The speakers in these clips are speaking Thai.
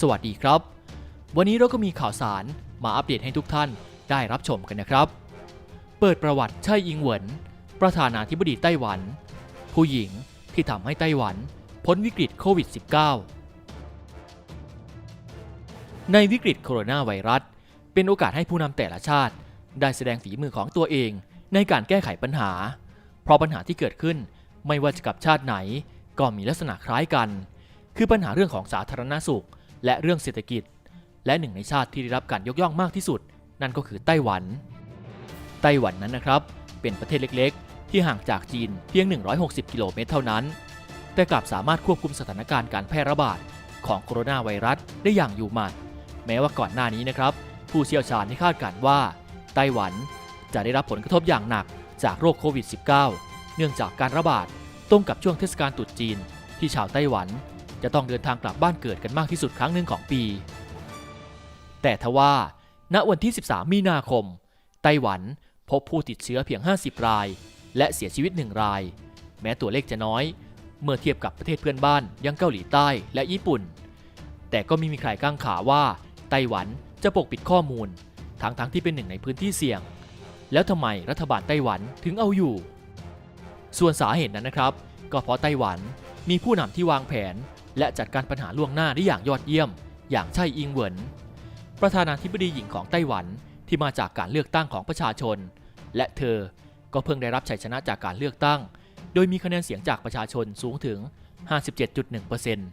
สวัสดีครับ วันนี้เราก็มีข่าวสารมาอัปเดตให้ทุกท่านได้รับชมกันนะครับ เปิดประวัติไช่อิงเหวินประธานาธิบดีไต้หวัน ผู้หญิงที่ทำให้ไต้หวันพ้นวิกฤตโควิด -19 ในวิกฤตโคโรนาไวรัส เป็นโอกาสให้ผู้นำแต่ละชาติ ได้แสดงฝีมือของตัวเองในการแก้ไขปัญหา เพราะปัญหาที่เกิดขึ้นไม่ว่าจะกับชาติไหน ก็มีลักษณะคล้ายกัน คือปัญหาเรื่องของสาธารณสุข และเรื่องเศรษฐกิจ และหนึ่งในชาติที่ได้รับการยกย่องมากที่สุด นั่นก็คือไต้หวัน ไต้หวันนั้นนะครับ เป็นประเทศเล็กๆ ที่ห่างจากจีนเพียง 160 กิโลเมตรเท่านั้น แต่กลับสามารถควบคุมสถานการณ์การแพร่ระบาดของโคโรนาไวรัสได้อย่างอยู่หมัด แม้ว่าก่อนหน้านี้นะครับ ผู้เชี่ยวชาญได้คาดการณ์ว่า ไต้หวันจะได้รับผลกระทบอย่างหนักจากโรคโควิด -19 เนื่องจากการระบาดตรงกับช่วงเทศกาลตรุษจีน ที่ชาวไต้หวัน จะต้องเดินทางกลับบ้านเกิดกันมากที่สุดครั้งหนึ่งของปี แต่ทว่า ณวันที่ 13 มีนาคม ไต้หวันพบผู้ติดเชื้อเพียง 50 ราย และเสียชีวิต 1 ราย แม้ตัวเลขจะน้อย เมื่อเทียบกับประเทศเพื่อนบ้านอยังเกาหลีใต้และญี่ปุ่น แต่ก็ไม่มีใครก้างขาว่า ไต้หวันจะปกปิดข้อมูล ทั้งๆทที่เป็นหนึ่งในพื้นที่เสี่ยง แล้วทำไมรัฐบาลไต้หวันถึงเอาอยู่ ส่วนสาเหตุนั้นนะครับ ก็เพราะไต้หวันมีผู้นำที่วางแผน และจัดการปัญหาล่วงหน้าได้อย่างยอดเยี่ยม อย่างไช่อิงเหวินประธานาธิบดีหญิงของไต้หวันที่มาจากการเลือกตั้งของประชาชน และเธอก็เพิ่งได้รับชัยชนะจากการเลือกตั้ง โดยมีคะแนนเสียงจากประชาชนสูงถึง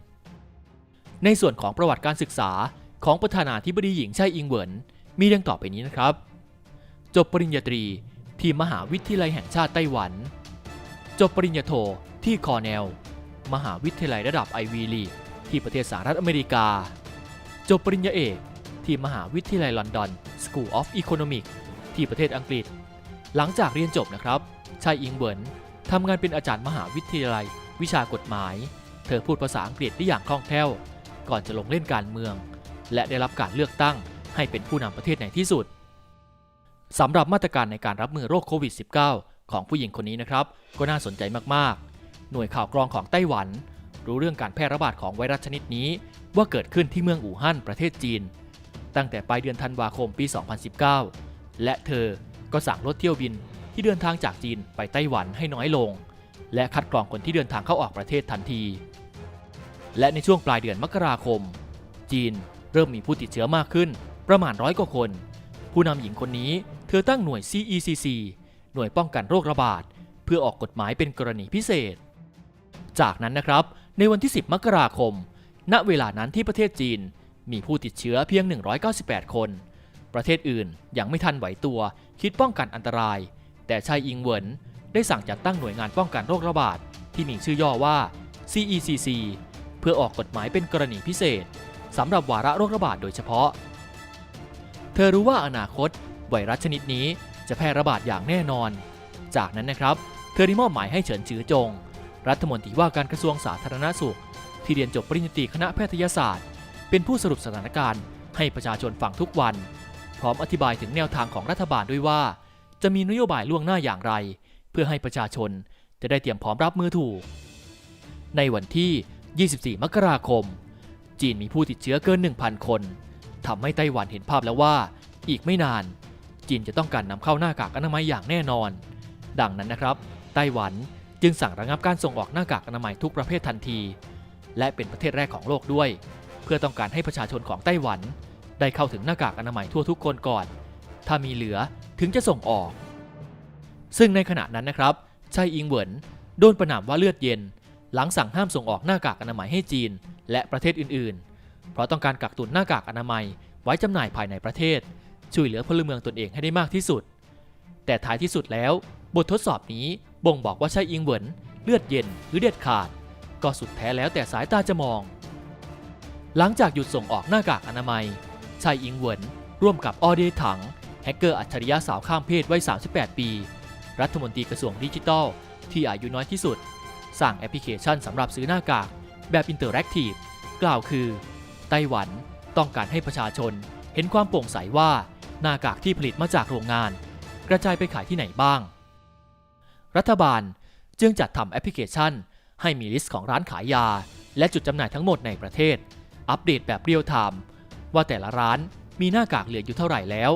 57.1%ในส่วนของประวัติการศึกษาของประธานาธิบดีหญิงไช่อิงเหวินมีดังต่อไปนี้นะครับ จบปริญญาตรีที่มหาวิทยาลัยแห่งชาติไต้หวัน จบปริญญาโทที่คอร์เนล มหาวิทยาลัยระดับไอวีลีที่ประเทศสหรัฐอเมริกา จบปริญญาเอกที่มหาวิทยาลัยลอนดอน School of Economics ที่ประเทศอังกฤษ หลังจากเรียนจบนะครับชายอิงเวินทำงานเป็นอาจารย์มหาวิทยาลัย วิชากฎหมาย เธอพูดภาษาอังกฤษได้อย่างคล่องแคล่ว ก่อนจะลงเล่นการเมือง และได้รับการเลือกตั้งให้เป็นผู้นำประเทศในที่สุดสำหรับมาตรการในการรับมือโรคโควิด -19 ของผู้หญิงคนนี้นะครับ ก็น่าสนใจมากๆ หน่วยข่าวกรองของไต้หวัน รู้เรื่องการแพร่ระบาดของไวรัสชนิดนี้ ว่าเกิดขึ้นที่เมืองอู่ฮั่นประเทศจีน ตั้งแต่ปลายเดือนธันวาคมปี 2019 และเธอก็สั่งลดเที่ยวบินที่เดินทางจากจีนไปไต้หวันให้น้อยลง และคัดกรองคนที่เดินทางเข้าออกประเทศทันที และในช่วงปลายเดือนมกราคม จีนเริ่มมีผู้ติดเชื้อมากขึ้น ประมาณร้อยกว่าคน ผู้นำหญิงคนนี้เธอตั้งหน่วย CECC หน่วยป้องกันโรคระบาด เพื่อออกกฎหมายเป็นกรณีพิเศษ จากนั้นนะครับ ในวันที่ 10 มกราคม ณ เวลานั้นที่ประเทศจีน มีผู้ติดเชื้อเพียง 198 คน ประเทศอื่นยังไม่ทันไหวตัวคิดป้องกันอันตราย แต่ชายอิงเหวินได้สั่งจัดตั้งหน่วยงานป้องกันโรคระบาด ที่มีชื่อย่อว่า CECC เพื่อออกกฎหมายเป็นกรณีพิเศษสำหรับวาระโรคระบาดโดยเฉพาะ เธอรู้ว่าอนาคต ไวรัสชนิดนี้จะแพร่ระบาดอย่างแน่นอน จากนั้นนะครับ เธอได้มอบหมายให้เฉินจือจง รัฐมนตรีว่าการกระทรวงสาธารณสุข ที่เรียนจบปริญญาตรีคณะแพทยศาสตร์ เป็นผู้สรุปสถานการณ์ ให้ประชาชนฟังทุกวัน พร้อมอธิบายถึงแนวทางของรัฐบาลด้วยว่า จะมีนโยบายล่วงหน้าอย่างไร เพื่อให้ประชาชนจะได้เตรียมพร้อมรับมือถูก ในวันที่ 24 มกราคม จีนมีผู้ติดเชื้อเกิน 1,000 คนทำให้ไต้หวันเห็นภาพแล้วว่า อีกไม่นาน จีนจะต้องการนำเข้าหน้ากากอนามัยอย่างแน่นอน ดังนั้นนะครับ ไต้หวัน จึงสั่งระงับการส่งออกหน้ากากอนามัยทุกประเภททันที และเป็นประเทศแรกของโลกด้วย เพื่อต้องการให้ประชาชนของไต้หวัน ได้เข้าถึงหน้ากากอนามัยทั่วทุกคนก่อน ถ้ามีเหลือถึงจะส่งออก ซึ่งในขณะนั้นนะครับชายอิงเหวินโดนประนามว่าเลือดเย็น หลังสั่งห้ามส่งออกหน้ากากอนามัยให้จีน และประเทศอื่นๆ เพราะต้องการกักตุนหน้ากากอนามัยไว้จำหน่ายภายในประเทศ ช่วยเหลือพลเมืองตนเองให้ได้มากที่สุด แต่ท้ายที่สุดแล้ว บททดสอบนี้ บ่งบอกว่าใช่อิงเหวินเลือดเย็นหรือเด็ดขาด ก็สุดแท้แล้วแต่สายตาจะมอง หลังจากหยุดส่งออกหน้ากากอนามัยชายอิงเหวินร่วมกับออเดถังแฮกเกอร์อัจฉริยะสาวข้ามเพศวัย 38 ปี รัฐมนตรีกระทรวงดิจิทัล ที่อายุน้อยที่สุด สร้างแอปพลิเคชันสำหรับซื้อหน้ากากแบบอินเตอร์แอคทีฟกล่าวคือ ไต้หวันต้องการให้ประชาชนเห็นความโปร่งใสว่าหน้ากากที่ผลิตมาจากโรงงาน กระจายไปขายที่ไหนบ้าง รัฐบาลจึงจัดทำแอปพลิเคชัน ให้มีลิสต์ของร้านขายยา และจุดจำหน่ายทั้งหมดในประเทศ อัปเดตแบบเรียลไทม์ว่าแต่ละร้านมีหน้ากากเหลืออยู่เท่าไหร่แล้ว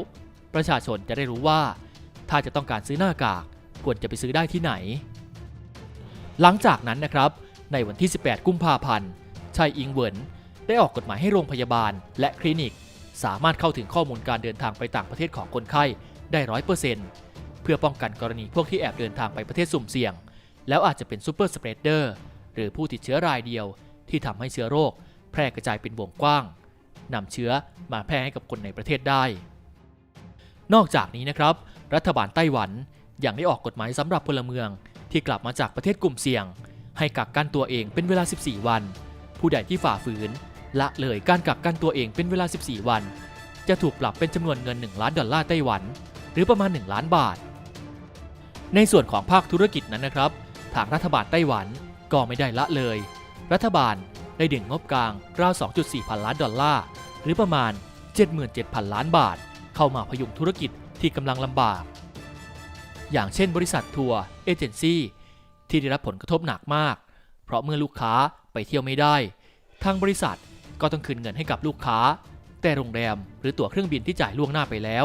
ประชาชนจะได้รู้ว่า ถ้าจะต้องการซื้อหน้ากากควรจะไปซื้อได้ที่ไหน หลังจากนั้นนะครับ ในวันที่ 18 กุมภาพันธ์ชัยอิงเวินได้ออกกฎหมายให้โรงพยาบาลและคลินิก สามารถเข้าถึงข้อมูลการเดินทางไปต่างประเทศของคนไข้ได้ร้อยเปอร์เซ็นต์ เพื่อป้องกันกรณีพวกที่แอบเดินทางไปประเทศสุ่มเสี่ยง แล้วอาจจะเป็นซูเปอร์สเปรดเดอร์หรือผู้ติดเชื้อรายเดียว ที่ทำให้เชื้อโรค แพร่กระจายเป็นวงกว้างนำเชื้อมาแพร่ให้กับคนในประเทศได้ นอกจากนี้นะครับ รัฐบาลไต้หวันยังได้ออกกฎหมายสำหรับพลเมือง ที่กลับมาจากประเทศกลุ่มเสี่ยง ให้กักกันตัวเองเป็นเวลา 14 วัน ผู้ใดที่ฝ่าฝืนละเลยการกักกันตัวเองเป็นเวลา 14 วัน จะถูกปรับเป็นจำนวนเงิน 1 ล้านดอลลาร์ไต้หวัน หรือประมาณ 1 ล้านบาท ในส่วนของภาคธุรกิจนั้นนะครับ ทางรัฐบาลไต้หวันก็ไม่ได้ละเลย รัฐบาลได้ดึงงบกลางราว 2.4 พันล้านดอลลาร์ หรือประมาณ 77,000 ล้านบาท เข้ามาพยุงธุรกิจที่กำลังลำบาก อย่างเช่นบริษัททัวร์เอเจนซี่ที่ได้รับผลกระทบหนักมาก เพราะเมื่อลูกค้าไปเที่ยวไม่ได้ ทางบริษัทก็ต้องคืนเงินให้กับลูกค้า แต่โรงแรมหรือตั๋วเครื่องบินที่จ่ายล่วงหน้าไปแล้ว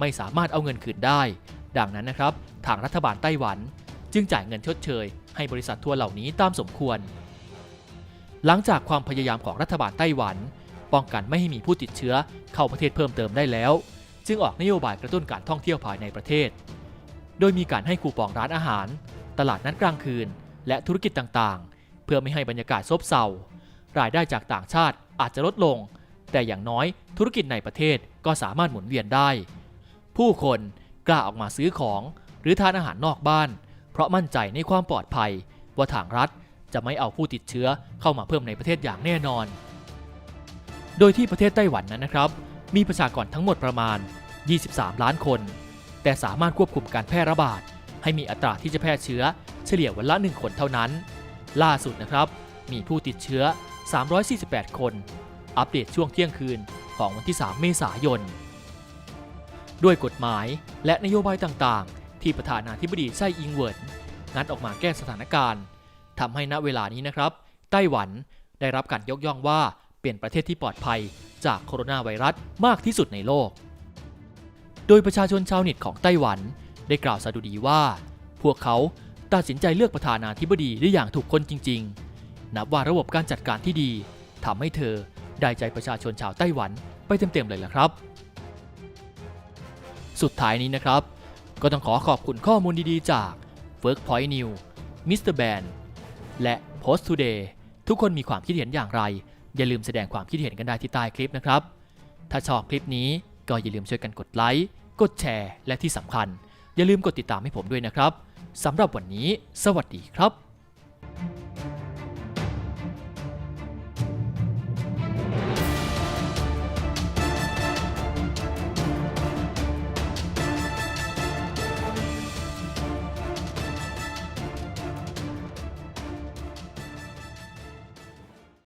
ไม่สามารถเอาเงินคืนได้ ดังนั้นนะครับ ทางรัฐบาลไต้หวัน จึงจ่ายเงินชดเชย ให้บริษัททัวร์เหล่านี้ตามสมควร หลังจากความพยายามของรัฐบาลไต้หวัน ป้องกันไม่ให้มีผู้ติดเชื้อเข้าประเทศเพิ่มเติมได้แล้ว จึงออกนโยบายกระตุ้นการท่องเที่ยวภายในประเทศ โดยมีการให้คูปองร้านอาหาร ตลาดนัดกลางคืน และธุรกิจต่างๆ เพื่อไม่ให้บรรยากาศซบเซารายได้จากต่างชาติอาจจะลดลง แต่อย่างน้อยธุรกิจในประเทศก็สามารถหมุนเวียนได้ ผู้คน กล้าออกมาซื้อของหรือทานอาหารนอกบ้าน เพราะมั่นใจในความปลอดภัย ว่าทางรัฐจะไม่เอาผู้ติดเชื้อเข้ามาเพิ่มในประเทศอย่างแน่นอน โดยที่ประเทศไต้หวันนั้นนะครับ มีประชากรทั้งหมดประมาณ 23 ล้านคน แต่สามารถควบคุมการแพร่ระบาด ให้มีอัตราที่จะแพร่เชื้อเฉลี่ยวันละ1คนเท่านั้น ล่าสุดนะครับ มีผู้ติดเชื้อ 348 คน อัปเดตช่วงเที่ยงคืนของวันที่ 3 เมษายน ด้วยกฎหมายและนโยบายต่างๆ ที่ประธานาธิบดีไส้อิงเวิร์นงัดออกมาแก้สถานการณ์ทำให้ณเวลานี้นะครับ ไต้หวันได้รับการยกย่องว่าเป็นประเทศที่ปลอดภัยจากโคโรนาไวรัสมากที่สุดในโลก โดยประชาชนชาวเน็ตของไต้หวันได้กล่าวสดุดีว่า พวกเขาตัดสินใจเลือกประธานาธิบดีได้อย่างถูกคนจริง ๆ นับว่าระบบการจัดการที่ดีทำให้เธอได้ใจประชาชนชาวไต้หวันไปเต็มๆเลยล่ะครับ สุดท้ายนี้นะครับ ก็ต้องขอขอบคุณข้อมูลดีๆ จาก Workpoint New Mr. Ban และ Post Today ทุกคนมีความคิดเห็นอย่างไร อย่าลืมแสดงความคิดเห็นกันได้ที่ใต้คลิปนะครับ ถ้าชอบคลิปนี้ก็อย่าลืมช่วยกันกดไลค์ กดแชร์ และที่สำคัญ อย่าลืมกดติดตามให้ผมด้วยนะครับสำหรับวันนี้ สวัสดีครับ